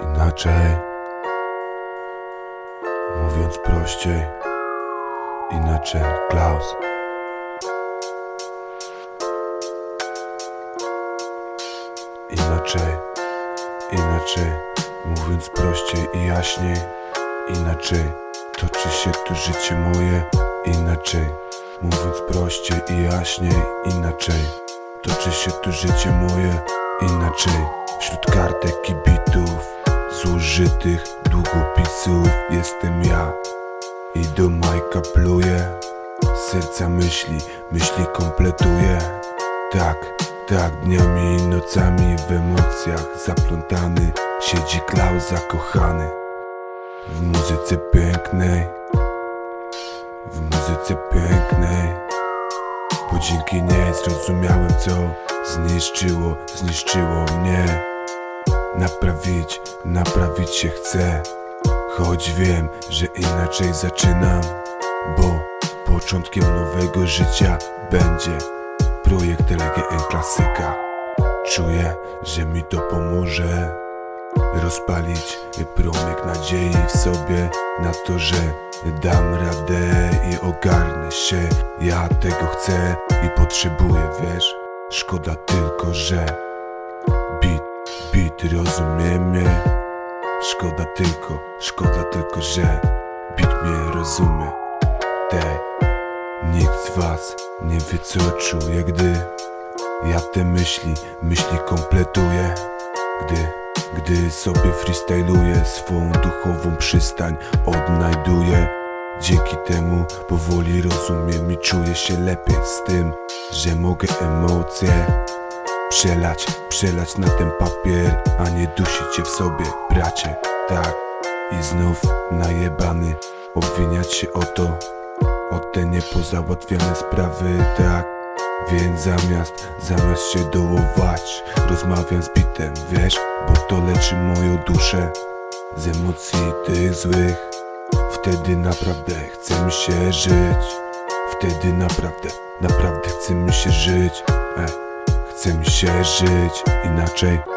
Inaczej, mówiąc prościej, inaczej, Klaus. Inaczej, inaczej, mówiąc prościej i jaśniej, inaczej, toczy się tu życie moje, inaczej, mówiąc prościej i jaśniej, inaczej, toczy się tu życie moje, inaczej, wśród kartek i bitów, zużytych długopisów jestem ja. I do Majka pluję, serca myśli, myśli kompletuję, tak, tak dniami i nocami w emocjach zaplątany siedzi Klaus zakochany. W muzyce pięknej, w muzyce pięknej, bo dzięki niej zrozumiałem co zniszczyło, zniszczyło mnie. Naprawić, naprawić się chcę, choć wiem, że inaczej zaczynam, bo początkiem nowego życia będzie projekt LGN Klasyka. Czuję, że mi to pomoże rozpalić promyk nadziei w sobie na to, że dam radę i ogarnę się. Ja tego chcę i potrzebuję, wiesz. Szkoda tylko, że Beat, beat rozumie mnie Szkoda tylko, szkoda tylko, że beat mnie rozumie. Te, nikt z was nie wie co czuję, gdy Ja te myśli, myśli kompletuję. Gdy, gdy sobie freestyluję swą duchową przystań Odnajduję Dzięki temu powoli rozumiem i czuję się lepiej z tym, że mogę emocje Przelać, przelać na ten papier, a nie dusić się w sobie, bracie, tak I znów najebany, obwiniać się o to O te niepozałatwiane sprawy, tak. Więc zamiast, zamiast się dołować Rozmawiam z bitem, wiesz, bo to leczy moją duszę Z emocji tych złych Wtedy naprawdę chce mi się żyć Wtedy naprawdę, naprawdę chce mi się żyć Ej. Chce mi się żyć inaczej